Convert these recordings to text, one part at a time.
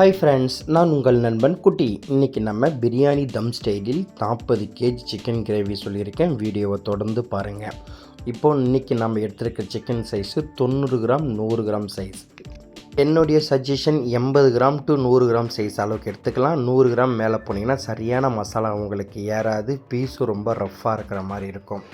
Hi friends நான் உங்கள் நண்பன் குட்டி. இன்றைக்கி நம்ம பிரியாணி தம் ஸ்டைலில் நாற்பது கேஜி சிக்கன் கிரேவி சொல்லியிருக்கேன். வீடியோவை தொடர்ந்து பாருங்கள் இப்போது இன்றைக்கி நம்ம எடுத்திருக்க சிக்கன் சைஸு தொண்ணூறு கிராம் நூறு கிராம் சைஸ் என்னுடைய சஜஷன் எண்பது கிராம் டு நூறு கிராம் சைஸ் அளவுக்கு எடுத்துக்கலாம். நூறு கிராம் மேலே போனீங்கன்னா சரியான மசாலா உங்களுக்கு ஏறாது பீஸும் ரொம்ப ரஃப்பாக இருக்கிற மாதிரி இருக்கும்.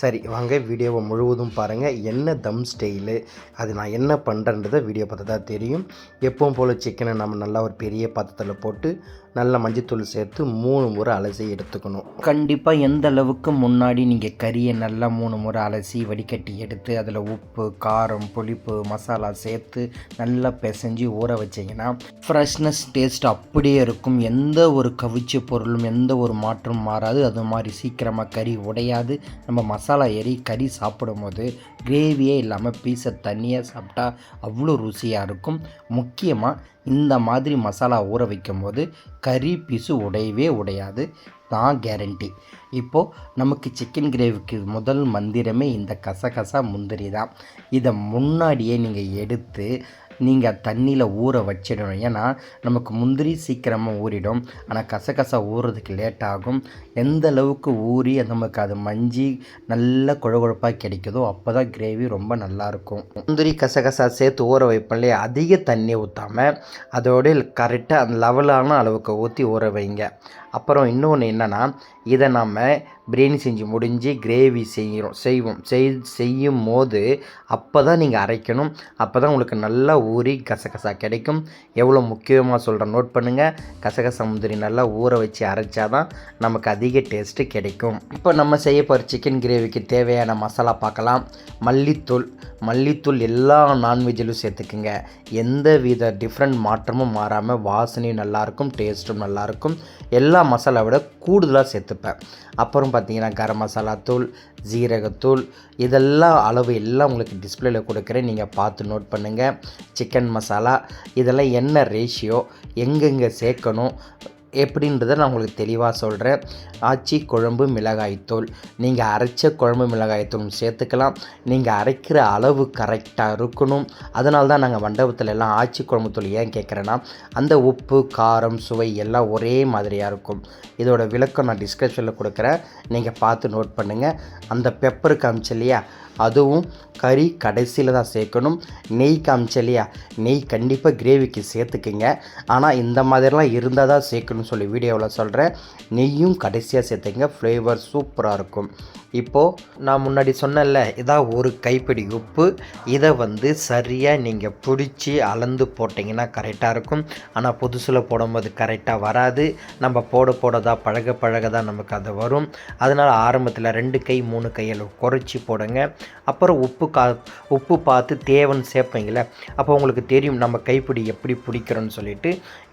சரி வாங்க வீடியோவை முழுவதும் பாருங்கள் என்ன தம் ஸ்டைலு அது நான் என்ன பண்ணுறன்றதை வீடியோ பார்த்து தான் தெரியும். எப்பவும் போல் சிக்கனை நம்ம நல்லா ஒரு பெரிய பாத்திரத்தில் போட்டு நல்ல மஞ்சத்தூள் சேர்த்து மூணு முறை அலசி எடுத்துக்கணும். கண்டிப்பாக எந்த அளவுக்கு முன்னாடி நீங்கள் கறியை நல்லா மூணு முறை அலசி வடிகட்டி எடுத்து அதில் உப்பு காரம் புளிப்பு மசாலா சேர்த்து நல்லா பிசைஞ்சு ஊற வச்சிங்கன்னா ஃப்ரெஷ்னஸ் டேஸ்ட் அப்படியே இருக்கும். எந்த ஒரு கவிச்ச பொருளும் எந்த ஒரு மாற்றம் மாறாது. அது மாதிரி சீக்கிரமாக கறி உடையாது. நம்ம மசாலா ஏறி கறி சாப்பிடும் போது கிரேவியே இல்லாமல் பீஸை தண்ணியாக சாப்பிட்டா அவ்வளோ ருசியாக இருக்கும். முக்கியமாக இந்த மாதிரி மசாலா ஊற வைக்கும்போது கறி பிசு உடையவே உடையாது. தான் கேரண்டி இப்போது நமக்கு சிக்கன் கிரேவிக்கு முதல் மந்திரமே இந்த கசகசா முந்திரி தான். இதை முன்னாடியே நீங்கள் எடுத்து நீங்கள் தண்ணியில் ஊற வச்சிடணும். ஏன்னா நமக்கு முந்திரி சீக்கிரமாக ஊறிடும். ஆனால் கசகசா ஊறுறதுக்கு லேட் ஆகும். எந்த அளவுக்கு ஊறி நமக்கு அது மஞ்சி நல்ல குழகுழப்பாக கிடைக்குதோ அப்போ தான் கிரேவி ரொம்ப நல்லாயிருக்கும் முந்திரி கசகசா சேர்த்து ஊற வைப்போம் இல்லையா அதிக தண்ணி ஊற்றாமல் அதோட கரெக்டாக அந்த லெவலான அளவுக்கு ஊற்றி ஊற வைங்க. அப்புறம் இன்னொன்று என்னென்னா இதை நம்ம பிரியாணி செஞ்சு முடிஞ்சு கிரேவி செய்கிறோம் செய்வோம். செய் செய்யும் போது அப்போ தான் நீங்கள் அரைக்கணும். அப்போ தான் உங்களுக்கு நல்லா ஊறி கசகசா கிடைக்கும். எவ்வளோ முக்கியமாக சொல்கிறேன் நோட் பண்ணுங்கள் கசகசா முந்திரி நல்லா ஊற வச்சு அரைச்சா தான் நமக்கு அதிக அதிக டேஸ்ட்டு கிடைக்கும். இப்போ நம்ம செய்ய போகிற சிக்கன் கிரேவிக்கு தேவையான மசாலா பார்க்கலாம். மல்லித்தூள் மல்லித்தூள் எல்லா நான்வெஜ்ஜிலும் சேர்த்துக்குங்க. எந்த வித டிஃப்ரெண்ட் மாற்றமும் மாறாமல் வாசனையும் நல்லாயிருக்கும் டேஸ்ட்டும் நல்லாயிருக்கும் எல்லா மசாலா விட கூடுதலாக சேர்த்துப்பேன். அப்புறம் பார்த்தீங்கன்னா கரம் மசாலா தூள் ஜீரகத்தூள் இதெல்லாம் அளவு எல்லாம் உங்களுக்கு டிஸ்பிளேல கொடுக்குறேன். நீங்கள் பார்த்து நோட் பண்ணுங்கள் சிக்கன் மசாலா இதெல்லாம் என்ன ரேஷியோ எங்கெங்கே சேர்க்கணும் எப்படின்றத நான் உங்களுக்கு தெளிவாக சொல்கிறேன் ஆச்சி குழம்பு மிளகாய்த்தூள் நீங்கள் அரைச்ச குழம்பு மிளகாய்த்தூள் சேர்த்துக்கலாம். நீங்கள் அரைக்கிற அளவு கரெக்டாக இருக்கணும். அதனால தான் நாங்கள் மண்டபத்தில் எல்லாம் ஆச்சி குழம்பு தூள் ஏன் கேட்குறேன்னா அந்த உப்பு காரம் சுவை எல்லாம் ஒரே மாதிரியாக இருக்கும். இதோட விளக்கம் நான் டிஸ்கிரிப்ஷனில் கொடுக்குறேன். நீங்கள் பார்த்து நோட் பண்ணுங்கள் அந்த பெப்பர் காமிச்சு இல்லையா? அதுவும் கறி கடைசியில் தான் சேர்க்கணும். நெய் காமிச்சு இல்லையா? நெய் கண்டிப்பாக கிரேவிக்கு சேர்த்துக்குங்க. ஆனால் இந்த மாதிரிலாம் இருந்தால் தான் சேர்க்கணும்னு சொல்லி வீடியோவில் சொல்கிறேன் நெய்யும் கடைசியாக சேர்த்துங்க ஃப்ளேவர் சூப்பராக இருக்கும். இப்போது நான் முன்னாடி சொன்னேன்ல இதான் ஒரு கைப்பிடி உப்பு. இதை வந்து சரியாக நீங்கள் பிடிச்சி அளந்து போட்டிங்கன்னா கரெக்டாக இருக்கும். ஆனால் புதுசில் போடும்போது கரெக்டாக வராது. நம்ம போட போடதா பழக பழக தான் நமக்கு அது வரும். அதனால் ஆரம்பத்தில் ரெண்டு கை மூணு கையில் குறைச்சி போடுங்க. அப்புறம் உப்பு கா உப்பு பார்த்து தேவைன்னு சேர்ப்பீங்கள அப்போ உங்களுக்கு தெரியும் நம்ம கைப்பிடி எப்படி பிடிக்கிறோன்னு சொல்லிட்டு.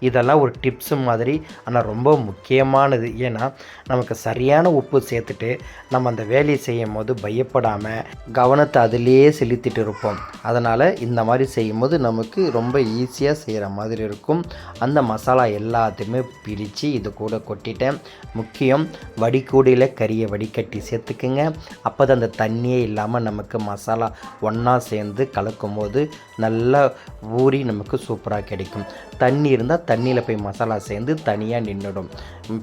இதெல்லாம் ஒரு டிப்ஸு மாதிரி ஆனால் ரொம்ப முக்கியமானது. ஏன்னா நமக்கு சரியான உப்பு சேர்த்துட்டு நம்ம அந்த வேலையை செய்யும் போது பயப்படாமல் கவனத்தை அதிலேயே செலுத்திட்டு இருப்போம். அதனால் இந்த மாதிரி செய்யும்போது நமக்கு ரொம்ப ஈஸியாக செய்கிற மாதிரி இருக்கும். அந்த மசாலா எல்லாத்தையுமே பிரித்து இது கூட கொட்டிட்டேன். முக்கியம் வடிகூடையில் கறியை வடிகட்டி சேர்த்துக்குங்க. அப்போ தான் அந்த தண்ணியே இல்லாமல் நமக்கு மசாலா ஒன்றா சேர்ந்து கலக்கும் போது நல்லா ஊறி நமக்கு சூப்பராக கிடைக்கும். தண்ணி இருந்தால் தண்ணியில் போய் மசாலா சேர்ந்து தனியாக நின்றுடும்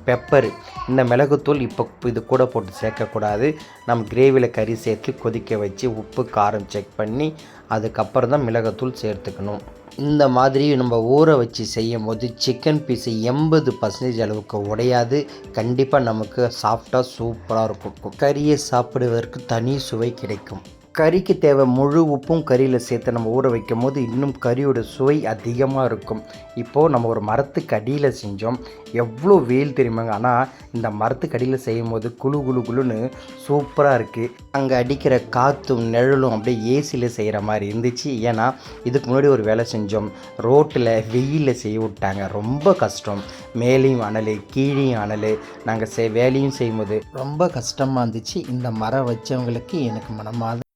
பெப்பர். இந்த மிளகுத்தூள் இப்போ இது கூட போட்டு சேர்க்கக்கூடாது. நம்ம கிரேவியில் கறி சேர்த்து கொதிக்க வச்சு உப்பு காரம் செக் பண்ணி அதுக்கப்புறம் தான் மிளகுத்தூள் சேர்த்துக்கணும். இந்த மாதிரி நம்ம ஊற வச்சு செய்யும் போது சிக்கன் பீஸு எண்பது பர்சன்டேஜ் அளவுக்கு உடையாது. கண்டிப்பாக நமக்கு சாஃப்டாக சூப்பராக இருக்கும். கறியை சாப்பிடுவதற்கு தனி சுவை கிடைக்கும். கறிக்கு தேவை முழு உப்பும் கறியில் சேர்த்து நம்ம ஊற வைக்கும் போது இன்னும் கறியோட சுவை அதிகமாக இருக்கும். இப்போது நம்ம ஒரு மரத்துக்கு அடியில் செஞ்சோம். எவ்வளோ வெயில் தெரியுமாங்க? ஆனால் இந்த மரத்துக்கு அடியில் செய்யும் போது குழு குழு குழுன்னு சூப்பராக இருக்குது அங்கே அடிக்கிற காற்றும் நிழலும் அப்படியே ஏசியில் செய்கிற மாதிரி இருந்துச்சு. ஏன்னா இதுக்கு முன்னாடி ஒரு வேலை செஞ்சோம். ரோட்டில் வெயிலில் செய்ய விட்டாங்க. ரொம்ப கஷ்டம். மேலேயும் அனல் கீழேயும் அனல். நாங்கள் செய் வேலையும் செய்யும்போது ரொம்ப கஷ்டமாக இருந்துச்சு. இந்த மரம் வச்சவங்களுக்கு எனக்கு மனமாக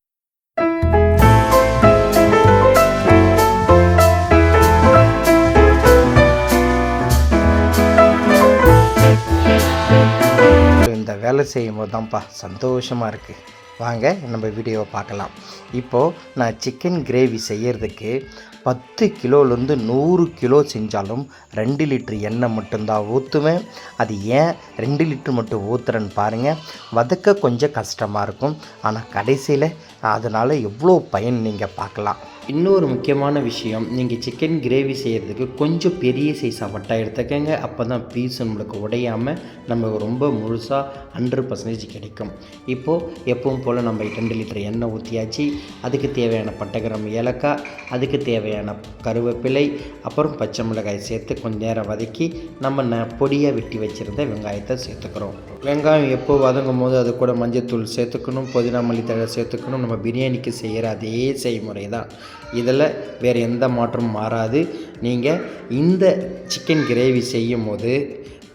இந்த வேலை தான்ப்பா சந்தோஷமாக இருக்குது வாங்க நம்ம வீடியோவை பார்க்கலாம். இப்போது நான் சிக்கன் கிரேவி செய்கிறதுக்கு பத்து கிலோலேருந்து நூறு கிலோ செஞ்சாலும் ரெண்டு லிட்ரு எண்ணெய் மட்டும்தான் ஊற்றுவேன் அது ஏன் ரெண்டு லிட்டர் மட்டும் ஊற்றுறேன்னு பாருங்கள் வதக்க கொஞ்சம் கஷ்டமாக இருக்கும். ஆனால் கடைசியில் அதனால் எவ்வளோ பயன் நீங்கள் பார்க்கலாம். இன்னொரு முக்கியமான விஷயம் நீங்கள் சிக்கன் கிரேவி செய்கிறதுக்கு கொஞ்சம் பெரிய சைஸாக வட்டா எடுத்துக்கங்க. அப்போ தான் பீஸ் நம்மளுக்கு உடையாமல் நமக்கு ரொம்ப முழுசாக ஹண்ட்ரட் பர்சன்டேஜ் கிடைக்கும். இப்போது எப்பவும் போல் நம்ம ரெண்டு லிட்டர் எண்ணெய் ஊற்றியாச்சு அதுக்கு தேவையான பட்டகிரம் ஏலக்காய் அதுக்கு தேவையான கருவேப்பிலை அப்புறம் பச்சை மிளகாய் சேர்த்து கொஞ்சம் நேரம் வதக்கி நம்ம ந பொடியாக வெட்டி வச்சுருந்த வெங்காயத்தை சேர்த்துக்கிறோம். வெங்காயம் எப்போ வதங்கும் போது அது கூட மஞ்சத்தூள் சேர்த்துக்கணும் புதினா மல்லித்தழை சேர்த்துக்கணும். நம்ம பிரியாணிக்கு செய்கிற அதே செய்முறை தான் இதில் வேறு எந்த மாற்றமும் மாறாது. நீங்கள் இந்த சிக்கன் கிரேவி செய்யும் போது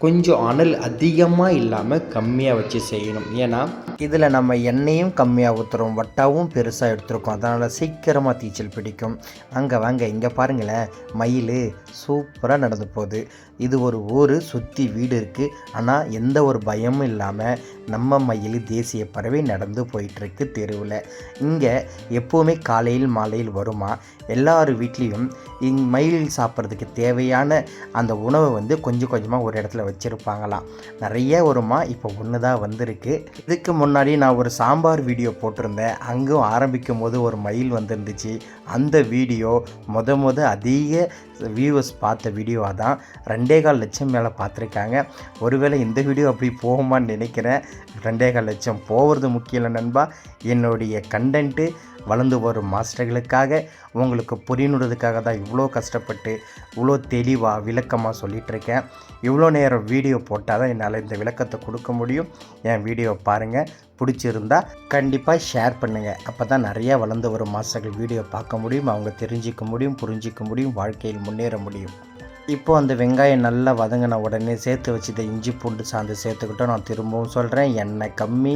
கொஞ்சம் அனல் அதிகமாக இல்லாமல் கம்மியாக வச்சு செய்யணும். ஏன்னா இதில் நம்ம எண்ணெயும் கம்மியாக ஊற்றுறோம் வட்டாவும் பெருசாக எடுத்துருக்கோம். அதனால் சீக்கிரமாக தீச்சல் பிடிக்கும். அங்கே வாங்க இங்கே பாருங்களேன். மயில் சூப்பராக நடந்து போகுது. இது ஒரு ஊர் சுற்றி வீடு இருக்குது ஆனால் எந்த ஒரு பயமும் இல்லாமல் நம்ம மயில் தேசிய பறவை நடந்து போயிட்டுருக்கு தெருவில். இங்கே எப்போவுமே காலையில் மாலையில் வருமா? எல்லார் வீட்லேயும் இங் மயில் சாப்பிட்றதுக்கு தேவையான அந்த உணவை வந்து கொஞ்சம் கொஞ்சமாக ஒரு இடத்துல வச்சுருப்பாங்களாம். நிறைய வருமா இப்போ ஒன்று தான் வந்திருக்கு. இதுக்கு முன்னாடி நான் ஒரு சாம்பார் வீடியோ போட்டிருந்தேன். அங்கும் ஆரம்பிக்கும் போது ஒரு மயில் வந்திருந்துச்சு. அந்த வீடியோ முத முத அதிக வியூவர்ஸ் பார்த்த வீடியோவாக தான் ரெண்டே கால் லட்சம் மேலே பார்த்துருக்காங்க. ஒருவேளை இந்த வீடியோ அப்படி போகுமான்னு நினைக்கிறேன். ரெண்டே கால் லட்சம் போகிறது முக்கியம் நண்பா. என்னுடைய கண்டென்ட்டு வளர்ந்து வரும் மாஸ்டர்களுக்காக உங்களுக்கு புரியணுன்றதுக்காக தான் இவ்வளோ கஷ்டப்பட்டு இவ்வளோ தெளிவாக விளக்கமாக சொல்லிகிட்ருக்கேன் இவ்வளோ நேரம் வீடியோ போட்டால் தான் என்னால் இந்த விளக்கத்தை கொடுக்க முடியும். என் வீடியோ பாருங்கள் பிடிச்சிருந்தா கண்டிப்பாக ஷேர் பண்ணுங்கள் அப்போ தான் நிறையா வளர்ந்து வரும் மாஸ்டர்கள் வீடியோ பார்க்க முடியும் அவங்க தெரிஞ்சிக்க முடியும் புரிஞ்சிக்க முடியும் வாழ்க்கையில் முன்னேற முடியும். இப்போ அந்த வெங்காயம் நல்லா வதங்கின உடனே சேர்த்து வச்சுத இஞ்சி பூண்டு சாந்து சேர்த்துக்கிட்டோம். நான் திரும்பவும் சொல்கிறேன் எண்ணெய் கம்மி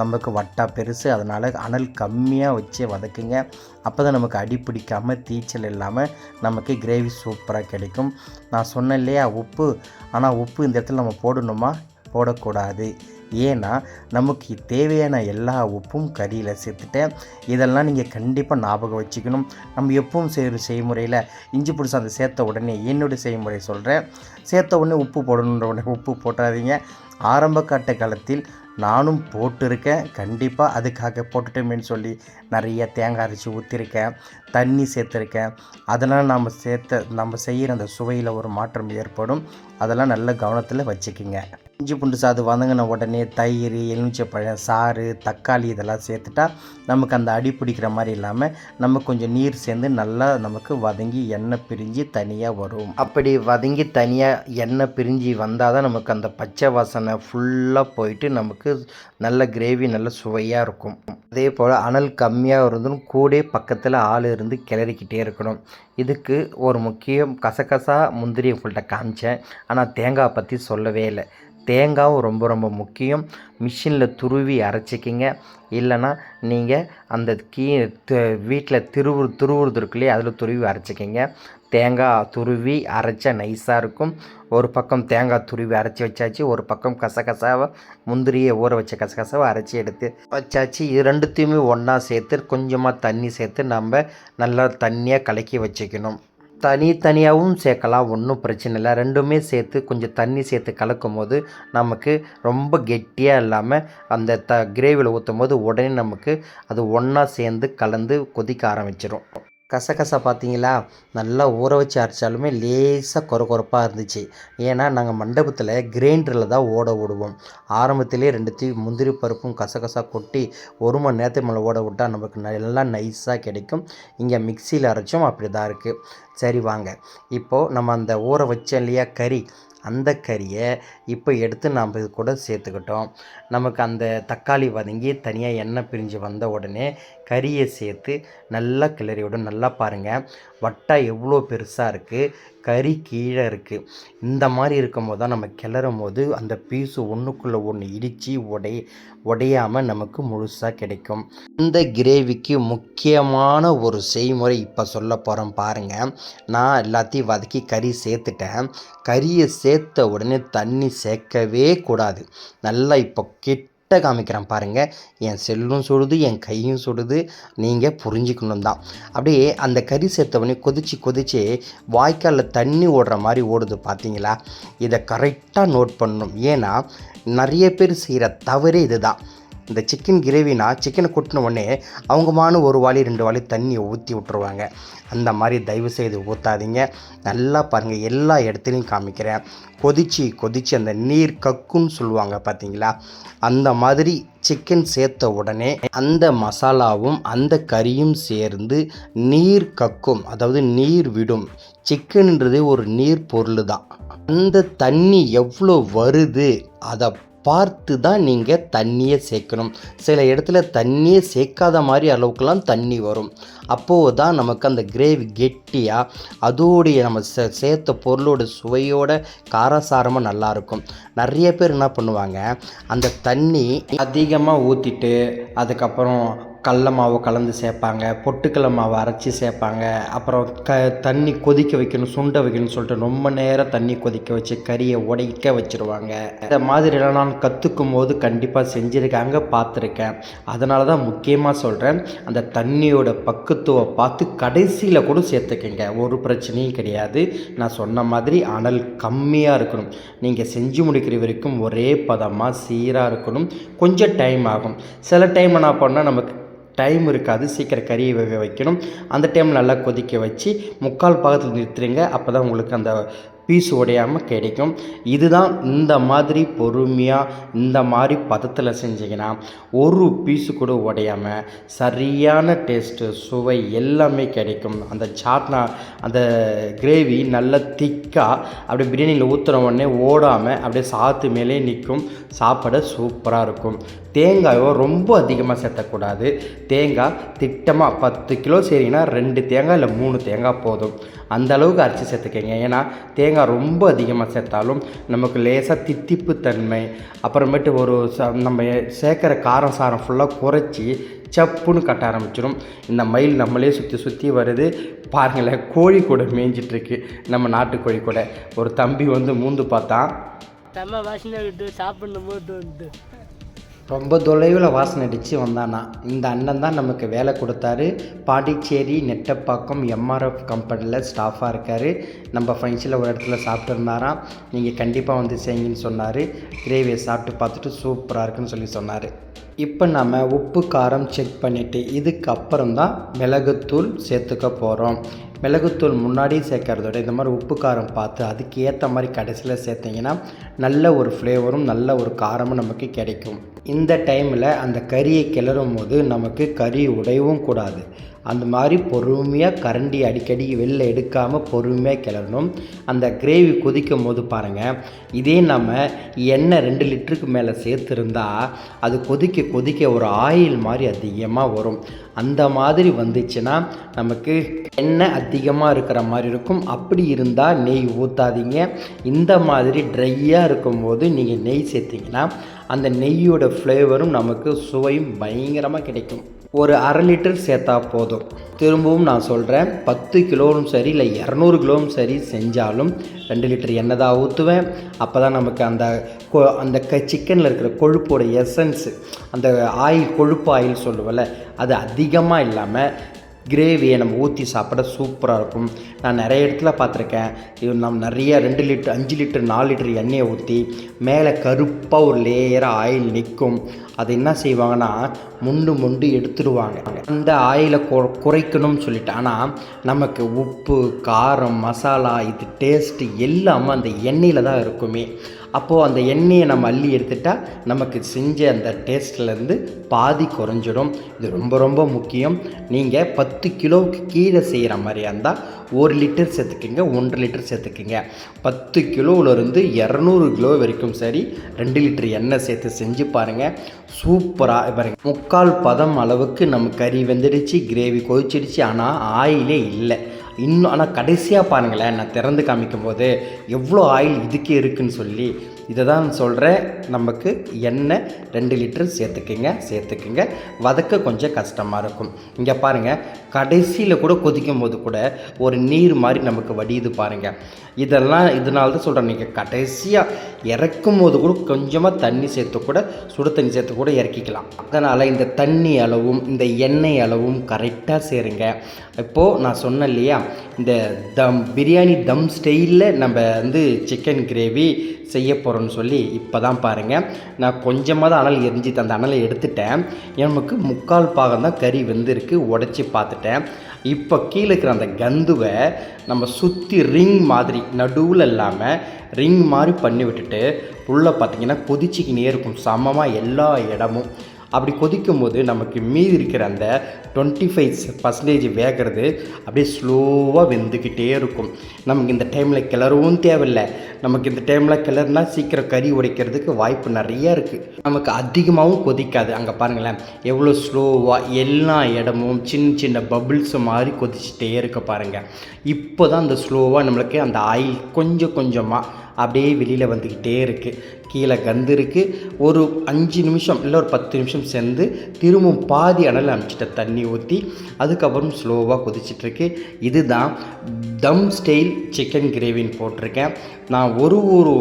நமக்கு வட்டா பெருசு அதனால் அனல் கம்மியாக வச்சு வதக்குங்க. அப்போ தான் நமக்கு அடி பிடிக்காமல் தீச்சல் இல்லாமல் நமக்கு கிரேவி சூப்பராக கிடைக்கும். நான் சொன்னேன் இல்லையா உப்பு. ஆனால் உப்பு இந்த இடத்துல நம்ம போடணுமா? போடக்கூடாது. ஏன்னா நமக்கு தேவையான எல்லா உப்பும் கறியில் சேர்த்துட்டேன். இதெல்லாம் நீங்கள் கண்டிப்பாக ஞாபகம் வச்சுக்கணும். நம்ம எப்பவும் செய்கிற செய்முறையில் இஞ்சி பிடிச்ச அந்த சேர்த்த உடனே என்னுடைய செய்முறை சொல்கிறேன் சேர்த்த உடனே உப்பு போடணுன்ற உடனே உப்பு போட்டாதீங்க. ஆரம்ப காட்ட காலத்தில் நானும் போட்டிருக்கேன். கண்டிப்பாக அதுக்காக போட்டுட்டோமேன்னு சொல்லி நிறைய தேங்காய் அரைச்சி ஊற்றிருக்கேன் தண்ணி சேர்த்துருக்கேன். அதெல்லாம் நம்ம சேர்த்த நம்ம செய்கிற அந்த சுவையில் ஒரு மாற்றம் ஏற்படும். அதெல்லாம் நல்ல கவனத்தில் வச்சுக்கிங்க. இஞ்சி பூண்டு சாது வதங்கின உடனே தயிர் எலுமிச்சைப்பழம் சாறு தக்காளி இதெல்லாம் சேர்த்துட்டா நமக்கு அந்த அடி பிடிக்கிற மாதிரி இல்லாமல் நம்ம கொஞ்சம் நீர் சேர்ந்து நல்லா நமக்கு வதங்கி எண்ணெய் பிரிஞ்சு தனியாக வரும். அப்படி வதங்கி தனியாக எண்ணெய் பிரிஞ்சு வந்தால் தான் நமக்கு அந்த பச்சை வாசனை ஃபுல்லாக போயிட்டு நமக்கு நல்ல கிரேவி நல்ல சுவையாக இருக்கும். அதே போல் அனல் கம்மியாக இருந்தும் கூட பக்கத்தில் ஆள் இருந்து கிளறிக்கிட்டே இருக்கணும். இதுக்கு ஒரு முக்கியம் கசகசா முந்திரி உங்கள்கிட்ட காமிச்சேன். ஆனால் தேங்காய் பற்றி சொல்லவே இல்லை. தேங்காவும் ரொம்ப ரொம்ப முக்கியம். மிஷினில் துருவி அரைச்சிக்கிங்க. இல்லைன்னா நீங்கள் அந்த கீ வீட்டில் திருவு துருவுறது இருக்கு இல்லையா அதில் துருவி அரைச்சிக்கிங்க. தேங்காய் துருவி அரைச்சா நைஸாக இருக்கும். ஒரு பக்கம் தேங்காய் துருவி அரைச்சி வச்சாச்சு ஒரு பக்கம் கசகசாவை முந்திரியை ஊற வச்ச கசகசாவை அரைச்சி எடுத்து வச்சாச்சு. இது ரெண்டுத்தையுமே ஒன்றா சேர்த்து கொஞ்சமாக தண்ணி சேர்த்து நம்ம நல்லா தண்ணியாக கலக்கி வச்சுக்கணும். தனித்தனியாகவும் சேர்க்கலாம் ஒன்றும் பிரச்சனை இல்லை. ரெண்டுமே சேர்த்து கொஞ்சம் தண்ணி சேர்த்து கலக்கும் போது நமக்கு ரொம்ப கெட்டியாக இல்லாமல் அந்த த கிரேவியில் ஊற்றும் போது உடனே நமக்கு அது ஒன்றா சேர்ந்து கலந்து கொதிக்க ஆரம்பிச்சிடும் கசகசா பார்த்தீங்களா? நல்லா ஊற வச்சு அரைச்சாலுமே லேசாக கொர கொரப்பாக இருந்துச்சு. ஏன்னா நாங்கள் மண்டபத்தில் கிரைண்டரில் தான் ஓட விடுவோம். ஆரம்பத்திலே ரெண்டுத்தையும் முந்திரி பருப்பும் கசகசா கொட்டி ஒரு மணி நேரத்துக்கு மேலே ஓட விட்டால் நமக்கு நல்லா நைஸாக கிடைக்கும். இங்கே மிக்சியில் அரைச்சும் அப்படி தான் இருக்குது சரி வாங்க. இப்போது நம்ம அந்த ஊற வச்சோம் இல்லையா கறி. அந்த கறியை இப்போ எடுத்து நாம் இது கூட சேர்த்துக்கிட்டோம். நமக்கு அந்த தக்காளி வதங்கி தனியாக எண்ணெய் பிரிஞ்சு வந்த உடனே கறியை சேர்த்து நல்லா கிளறி விடும். நல்லா பாருங்கள் வட்டா எவ்வளோ பெருசாக இருக்குது கறி கீழே இருக்குது இந்த மாதிரி இருக்கும் போது தான் நம்ம கிளறும் போது அந்த பீஸு ஒன்றுக்குள்ளே ஒன்று இடித்து உடை உடையாமல் நமக்கு முழுசாக கிடைக்கும். இந்த கிரேவிக்கு முக்கியமான ஒரு செய்முறை இப்போ சொல்ல போகிறோம் பாருங்கள் நான் எல்லாத்தையும் வதக்கி கறி சேர்த்துட்டேன். கறியை சேர்த்த உடனே தண்ணி சேர்க்கவே கூடாது. நல்லா இப்போ கிட்ட காமிக்கிறேன் பாருங்கள் என் செல்லும் சுடுது என் கையும் சுடுது நீங்கள் புரிஞ்சுக்கணும் தான் அப்படியே அந்த கறி சேர்த்தவொடனே கொதிச்சு கொதிச்சு வாய்க்காலில் தண்ணி ஓடுற மாதிரி ஓடுது பார்த்தீங்களா இதை கரெக்டாக நோட் பண்ணணும். ஏன்னா நிறைய பேர் செய்கிற தவறே இதுதான். இந்த சிக்கன் கிரேவினா சிக்கனை கொட்டின உடனே அவங்கமான ஒரு வாளி ரெண்டு வாளி தண்ணியை ஊற்றி விட்ருவாங்க அந்த மாதிரி தயவு செய்து ஊற்றாதீங்க நல்லா பாருங்கள் எல்லா இடத்துலையும் காமிக்கிறேன். கொதிச்சு கொதிச்சு அந்த நீர் கக்குன்னு சொல்லுவாங்க பார்த்தீங்களா அந்த மாதிரி சிக்கன் சேர்த்த உடனே அந்த மசாலாவும் அந்த கறியும் சேர்ந்து நீர் கக்கும் அதாவது நீர் விடும். சிக்கன்ன்றது ஒரு நீர் பொருள் தான் அந்த தண்ணி எவ்வளோ வருது அதை பார்த்து தான் நீங்கள் தண்ணியை சேர்க்கணும். சில இடத்துல தண்ணியே சேர்க்காத மாதிரி அளவுக்குலாம் தண்ணி வரும். அப்போது தான் நமக்கு அந்த கிரேவி கெட்டியாக அதோடைய நம்ம சே சேர்த்த பொருளோட சுவையோட காரசாரமாக நல்லாயிருக்கும் நிறைய பேர் என்ன பண்ணுவாங்க அந்த தண்ணி அதிகமாக ஊற்றிட்டு அதுக்கப்புறம் கடல மாவை கலந்து சேர்ப்பாங்க பொட்டுக்கடல மாவை அரைச்சி சேர்ப்பாங்க. அப்புறம் க தண்ணி கொதிக்க வைக்கணும் சுண்ட வைக்கணும்னு சொல்லிட்டு ரொம்ப நேரம் தண்ணி கொதிக்க வச்சு கறியை உடைக்க வச்சுருவாங்க. இந்த மாதிரிலாம் நான் கற்றுக்கும் போது கண்டிப்பாக செஞ்சுருக்காங்க பார்த்துருக்கேன் அதனால தான் முக்கியமாக சொல்கிறேன் அந்த தண்ணியோட பக்குத்துவை பார்த்து கடைசியில் கூட சேர்த்துக்கங்க. ஒரு பிரச்சனையும் கிடையாது. நான் சொன்ன மாதிரி அனல் கம்மியாக இருக்கணும். நீங்கள் செஞ்சு முடிக்கிற வரைக்கும் ஒரே பதமாக சீராக இருக்கணும். கொஞ்சம் டைம் ஆகும். சில டைம் என்ன பண்ணால் நமக்கு டைம் இருக்காது. சீக்கிரம் கறியை வேக வைக்கணும். அந்த டைம் நல்லா கொதிக்க வச்சு முக்கால் பாகத்தில் நிறுத்துறீங்க. அப்போ தான் உங்களுக்கு அந்த பீஸ் உடையாமல் கிடைக்கும். இதுதான் இந்த மாதிரி பொறுமையாக இந்த மாதிரி பதத்தில் செஞ்சிங்கன்னா ஒரு பீஸு கூட உடையாமல் சரியான டேஸ்ட்டு சுவை எல்லாமே கிடைக்கும். அந்த சாட்னா அந்த கிரேவி நல்ல திக்காக அப்படியே பிரியாணியில் ஊற்றுற உடனே ஓடாமல் அப்படியே சாத்து மேலே நிற்கும். சாப்பிட சூப்பராக இருக்கும். தேங்காயோ ரொம்ப அதிகமாக சேர்த்தக்கூடாது. தேங்காய் திட்டமாக பத்து கிலோ செய்கிறீங்கன்னா ரெண்டு தேங்காய் இல்லை மூணு தேங்காய் போதும். அந்த அளவுக்கு அரைச்சி சேர்த்துக்கங்க. ஏன்னா தேங்காய் ரொம்ப அதிகமாக சேர்த்தாலும் நமக்கு லேசாக தித்திப்பு தன்மை அப்புறமேட்டு ஒரு ச நம்ம சேர்க்குற காரம் சாரம் ஃபுல்லாக குறைச்சி சப்புன்னு கட்ட ஆரம்பிச்சிடும் இந்த மயில் நம்மளே சுற்றி சுற்றி வருது. பாருங்களேன் கோழி கூட மேய்ஞ்சிட்ருக்கு. நம்ம நாட்டுக்கோழி கூட. ஒரு தம்பி வந்து மூந்து பார்த்தா செம்ம வாசனை விட்டு சாப்பிடணும் போது வந்து ரொம்ப தொலைவில் வாசனை அடித்து வந்தானா. இந்த அண்ணன் தான் நமக்கு வேலை கொடுத்தாரு. பாண்டிச்சேரி நெட்டப்பாக்கம் எம்ஆர்எஃப் கம்பெனியில் ஸ்டாஃபாக இருக்கார். நம்ம ஃபங்க்ஷனில் ஒரு இடத்துல சாப்பிட்டுருந்தாராம். நீங்கள் கண்டிப்பாக வந்து செய்யுங்கன்னு சொன்னார். கிரேவியை சாப்பிட்டு பார்த்துட்டு சூப்பராக இருக்குன்னு சொல்லி சொன்னார். இப்போ நம்ம உப்பு காரம் செக் பண்ணிவிட்டு இதுக்கப்புறம் தான் மிளகுத்தூள் சேர்த்துக்க போகிறோம் மிளகுத்தூள் முன்னாடி சேர்க்கறதோட இந்த மாதிரி உப்பு காரம் பார்த்து அதுக்கு ஏற்ற மாதிரி கடைசியில் சேர்த்திங்கன்னா நல்ல ஒரு ஃப்ளேவரும் நல்ல ஒரு காரமும் நமக்கு கிடைக்கும். இந்த டைமில் அந்த கறியை கிளறும் போது நமக்கு கறி உடையவும் கூடாது. அந்த மாதிரி பொறுமையாக கரண்டி அடிக்கடி வெளில எடுக்காமல் பொறுமையாக கிளறணும். அந்த கிரேவி கொதிக்கும் போது பாருங்கள் இதே நம்ம எண்ணெய் ரெண்டு லிட்டருக்கு மேலே சேர்த்துருந்தா அது கொதிக்க கொதிக்க ஒரு ஆயில் மாதிரி அதிகமாக வரும். அந்த மாதிரி வந்துச்சுன்னா நமக்கு எண்ணெய் அதிகமாக இருக்கிற மாதிரி இருக்கும். அப்படி இருந்தால் நெய் ஊற்றாதீங்க இந்த மாதிரி ட்ரையாக இருக்கும்போது நீங்கள் நெய் சேர்த்திங்கன்னா அந்த நெய்யோட ஃப்ளேவரும் நமக்கு சுவையும் பயங்கரமாக கிடைக்கும். ஒரு அரை லிட்டர் சேர்த்தா போதும். திரும்பவும் நான் சொல்கிறேன் பத்து கிலோவும் சரி இல்லை இரநூறு கிலோவும் சரி செஞ்சாலும் ரெண்டு லிட்டர் எண்ணெய் தான் ஊற்றுவேன் அப்போ தான் நமக்கு அந்த கொ அந்த க சிக்கனில் இருக்கிற கொழுப்போட எசன்ஸு அந்த ஆயில் கொழுப்பு ஆயில் சொல்லுவல அது அதிகமாக இல்லாமல் கிரேவியை நம்ம ஊற்றி சாப்பிட சூப்பராக இருக்கும். நான் நிறைய இடத்துல பார்த்துருக்கேன். இது நம்ம நிறைய ரெண்டு லிட்டர் அஞ்சு லிட்டர் நாலு லிட்டர் எண்ணெயை ஊற்றி மேலே கருப்பாக ஒரு லேயராக ஆயில் நிற்கும் அது என்ன செய்வாங்கன்னா முண்டு முண்டு எடுத்துடுவாங்க. அந்த ஆயிலை கொ குறைக்கணும்னு சொல்லிட்டு. ஆனால் நமக்கு உப்பு காரம் மசாலா இது டேஸ்ட்டு எல்லாமே அந்த எண்ணெயில் தான் இருக்குமே. அப்போது அந்த எண்ணெயை நம்ம அள்ளி எடுத்துட்டால் நமக்கு செஞ்ச அந்த டேஸ்ட்லேருந்து பாதி குறைஞ்சிடும். இது ரொம்ப ரொம்ப முக்கியம். நீங்கள் பத்து கிலோவுக்கு கீழே செய்கிற மாதிரியா இருந்தால் ஒரு லிட்டர் சேர்த்துக்குங்க ஒன்றரை லிட்டர் சேர்த்துக்குங்க. பத்து கிலோவிலேருந்து இரநூறு கிலோ வரைக்கும் சரி ரெண்டு லிட்டர் எண்ணெய் சேர்த்து செஞ்சு பாருங்கள் சூப்பராக பாருங்க. முக்கால் பதம் அளவுக்கு நம்ம கறி வெந்துடுச்சு கிரேவி கொதிச்சிடுச்சு. ஆனால் ஆயிலே இல்லை. இன்னும் ஆனால் கடைசியாக பாருங்களேன் நான் திறந்து காமிக்கும் போது எவ்வளோ ஆயில் இதுக்கே இருக்குன்னு சொல்லி இதை தான் சொல்கிறேன் நமக்கு எண்ணெய் ரெண்டு லிட்டர் சேர்த்துக்குங்க சேர்த்துக்குங்க. வதக்க கொஞ்சம் கஷ்டமாக இருக்கும். இங்கே பாருங்கள் கடைசியில் கூட கொதிக்கும் போது கூட ஒரு நீர் மாதிரி நமக்கு வடியுது பாருங்கள் இதெல்லாம் இதனால தான் சொல்கிறேன் நீங்கள் கடைசியாக இறக்கும் போது கூட கொஞ்சமாக தண்ணி சேர்த்து கூட சுடு தண்ணி சேர்த்து கூட இறக்கிக்கலாம். அதனால் இந்த தண்ணி அளவும் இந்த எண்ணெய் அளவும் கரெக்டாக சேருங்க. இப்போது நான் சொன்னேன் இல்லையா இந்த தம் பிரியாணி தம் ஸ்டைலில் நம்ம வந்து சிக்கன் கிரேவி செய்ய போகிறோன்னு சொல்லி இப்போ தான் பாருங்கள் நான் கொஞ்சமாக தான் அனல் எரிஞ்சு அந்த அனலை எடுத்துட்டேன். நமக்கு முக்கால் பாகம் தான் கறி வெந்திருக்கு உடச்சி பார்த்துட்டேன். இப்போ கீழே இருக்கிற அந்த கந்துவை நம்ம சுற்றி ரிங் மாதிரி நடுவில் இல்லாமல் ரிங் மாதிரி பண்ணி விட்டுட்டு உள்ளே பார்த்தீங்கன்னா கொதிச்சிக்கினே இருக்கும். சமமாக எல்லா இடமும். அப்படி கொதிக்கும் போது நமக்கு மீதி இருக்கிற அந்த டுவெண்ட்டி ஃபைவ் பர்சன்டேஜ் வேகிறது அப்படியே ஸ்லோவாக வெந்துக்கிட்டே இருக்கும். நமக்கு இந்த டைமில் கிளறவும் தேவையில்லை. நமக்கு இந்த டைமில் கிளறுனா சீக்கிரம் கறி உடைக்கிறதுக்கு வாய்ப்பு நிறையா இருக்குது நமக்கு அதிகமாகவும் கொதிக்காது. அங்கே பாருங்களேன் எவ்வளோ ஸ்லோவாக எல்லா இடமும் சின்ன சின்ன பபிள்ஸ் மாதிரி கொதிச்சுட்டே இருக்க பாருங்கள் இப்போ தான் அந்த ஸ்லோவாக நம்மளுக்கு அந்த ஆயில் கொஞ்சம் கொஞ்சமாக அப்படியே வெளியில் வந்துக்கிட்டே இருக்குது கீழே கந்து இருக்குது ஒரு அஞ்சு நிமிஷம் இல்லை ஒரு பத்து நிமிஷம் சேர்ந்து திரும்பவும் பாதி அனல் அமைச்சிட்டேன் தண்ணி ஊற்றி அதுக்கப்புறம் ஸ்லோவாக கொதிச்சிட்ருக்கு இதுதான் தம் ஸ்டைல் சிக்கன் கிரேவின்னு போட்டிருக்கேன். நான் ஒரு ஒரு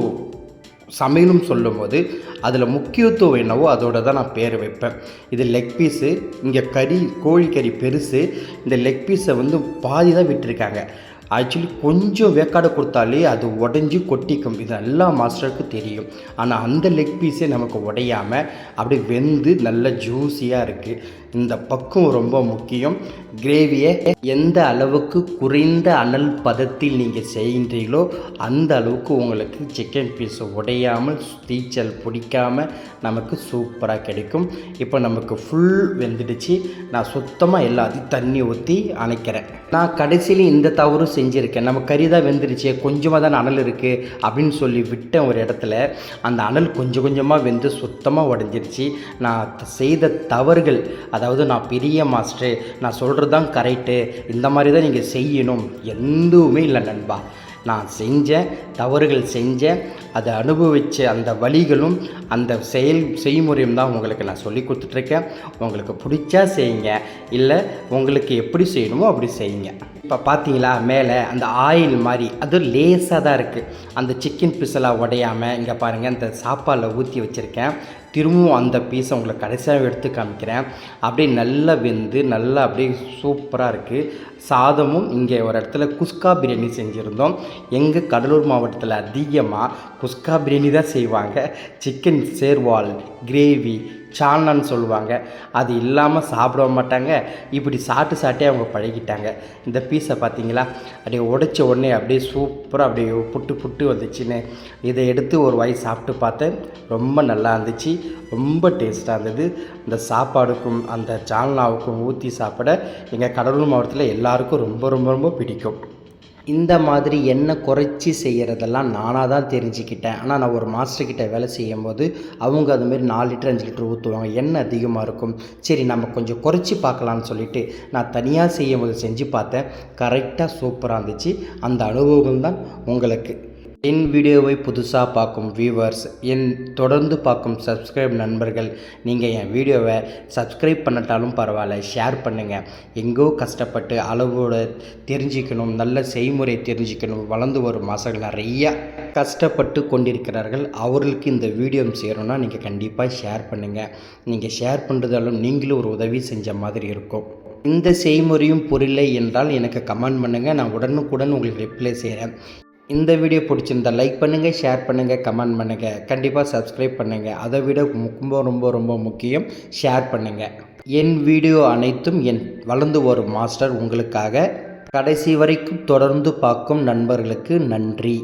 சமையலும் சொல்லும்போது அதில் முக்கியத்துவம் என்னவோ அதோட தான் நான் பேர் வைப்பேன். இது லெக் பீஸு இங்கே கறி கோழிக்கறி பெருசு இந்த லெக் பீஸை வந்து பாதி தான் விட்டுருக்காங்க. ஆக்சுவலி கொஞ்சம் வேக்காடு கொடுத்தாலே அது உடஞ்சி கொட்டிக்கும் இது எல்லா மாஸ்டருக்கும் தெரியும். ஆனால் அந்த லெக் பீஸே நமக்கு உடையாமல் அப்படியே வெந்து நல்ல ஜூஸியாக இருக்குது இந்த பக்குவம் ரொம்ப முக்கியம். கிரேவியை எந்த அளவுக்கு குறைந்த அனல் பதத்தில் நீங்கள் செய்கின்றீங்களோ அந்த அளவுக்கு உங்களுக்கு சிக்கன் பீஸ் உடையாமல் தீச்சல் பிடிக்காமல் நமக்கு சூப்பராக கிடைக்கும். இப்போ நமக்கு ஃபுல் வெந்துடுச்சு. நான் சுத்தமாக எல்லாத்தையும் தண்ணி ஊற்றி அணைக்கிறேன். நான் கடைசியில் இந்த தவறும் செஞ்சுருக்கேன். நம்ம கறி தான் வெந்துடுச்சு. கொஞ்சமாக தான் அனல் இருக்குது அப்படின்னு சொல்லி விட்டேன் ஒரு இடத்துல. அந்த அனல் கொஞ்சம் கொஞ்சமாக வெந்து சுத்தமாக உடஞ்சிருச்சு. நான் செய்த தவறுகள் அதாவது நான் பெரிய மாஸ்டரு நான் சொல்கிறது தான் கரெக்டு இந்த மாதிரி தான் நீங்கள் செய்யணும். எதுவுமே இல்லை நண்பா. நான் செஞ்சேன் தவறுகள் செஞ்சேன் அதை அனுபவித்த அந்த வழிகளும் அந்த செயல் செய்முறையும் தான் உங்களுக்கு நான் சொல்லி கொடுத்துட்ருக்கேன் உங்களுக்கு பிடிச்சா செய்யுங்க. இல்லை உங்களுக்கு எப்படி செய்யணுமோ அப்படி செய்யுங்க. இப்போ பார்த்தீங்களா மேலே அந்த ஆயில் மாதிரி அது லேசாக தான் இருக்குது அந்த சிக்கன் பீஸெல்லாம் உடையாமல் இங்கே பாருங்கள் இந்த சாப்பாடில் ஊற்றி வச்சுருக்கேன். திரும்பவும் அந்த பீஸை உங்களுக்கு கடைசியாக எடுத்து காமிக்கிறேன். அப்படியே நல்லா வெந்து நல்லா அப்படியே சூப்பராக இருக்குது சாதமும் இங்கே ஒரு இடத்துல குஸ்கா பிரியாணி செஞ்சுருந்தோம். எங்கள் கடலூர் மாவட்டத்தில் அதிகமாக குஸ்கா பிரியாணி தான் செய்வாங்க. சிக்கன் சேர்வால் கிரேவி சால்னான்னு சொல்லுவாங்க. அது இல்லாமல் சாப்பிட மாட்டாங்க. இப்படி சாப்பிட்டு சாப்பிட்டே அவங்க பழகிட்டாங்க. இந்த பீஸை பார்த்தீங்களா? அப்படியே உடைச்ச உடனே அப்படியே சூப்பராக அப்படியே புட்டு புட்டு வந்துச்சுன்னு. இதை எடுத்து ஒரு வாய் சாப்பிட்டு பார்த்தேன். ரொம்ப நல்லா இருந்துச்சு. ரொம்ப டேஸ்ட்டாக இருந்தது. இந்த சாப்பாடுக்கும் அந்த சால்னாவுக்கும் ஊற்றி சாப்பிட எங்கள் கடலூர் மாவட்டத்தில் எல்லாருக்கும் ரொம்ப ரொம்ப ரொம்ப பிடிக்கும். இந்த மாதிரி எண்ணெய் குறைச்சி செய்கிறதெல்லாம் நானாக தான் தெரிஞ்சுக்கிட்டேன். ஆனால் நான் ஒரு மாஸ்டர்கிட்ட வேலை செய்யும் போது அவங்க அதுமாரி நாலு லிட்டர் அஞ்சு லிட்டர் ஊற்றுவாங்க எண்ணெய் அதிகமாக இருக்கும். சரி நம்ம கொஞ்சம் குறைச்சி பார்க்கலான்னு சொல்லிட்டு நான் தனியாக செய்யும் போது செஞ்சு பார்த்தேன். கரெக்டாக சூப்பராக இருந்துச்சு. அந்த அனுபவம் தான் உங்களுக்கு. என் வீடியோவை புதுசாக பார்க்கும் வியூவர்ஸ் என் தொடர்ந்து பார்க்கும் சப்ஸ்கிரைப் நண்பர்கள் நீங்கள் என் வீடியோவை சப்ஸ்கிரைப் பண்ணட்டாலும் பரவாயில்ல ஷேர் பண்ணுங்கள் எங்கோ கஷ்டப்பட்டு அளவோட தெரிஞ்சுக்கணும் நல்ல செய்முறை தெரிஞ்சுக்கணும் வளர்ந்து வரும் மாதங்கள் நிறையா கஷ்டப்பட்டு கொண்டிருக்கிறார்கள். அவர்களுக்கு இந்த வீடியோ சேரணும்னா நீங்கள் கண்டிப்பாக ஷேர் பண்ணுங்கள் நீங்கள் ஷேர் பண்ணுறதாலும் நீங்களும் ஒரு உதவி செஞ்ச மாதிரி இருக்கும். இந்த செய்முறையும் புரியலை என்றால் எனக்கு கமெண்ட் பண்ணுங்கள் நான் உடனுக்குடன் உங்களுக்கு ரிப்ளை செய்கிறேன் இந்த வீடியோ பிடிச்சிருந்தா லைக் பண்ணுங்கள் ஷேர் பண்ணுங்கள் கமெண்ட் பண்ணுங்கள் கண்டிப்பாக சப்ஸ்கிரைப் பண்ணுங்கள் அதை விட ரொம்ப ரொம்ப ரொம்ப முக்கியம் ஷேர் பண்ணுங்கள் என் வீடியோ அனைத்தும் என் வளர்ந்து வரும் மாஸ்டர் உங்களுக்காக. கடைசி வரைக்கும் தொடர்ந்து பார்க்கும் நண்பர்களுக்கு நன்றி.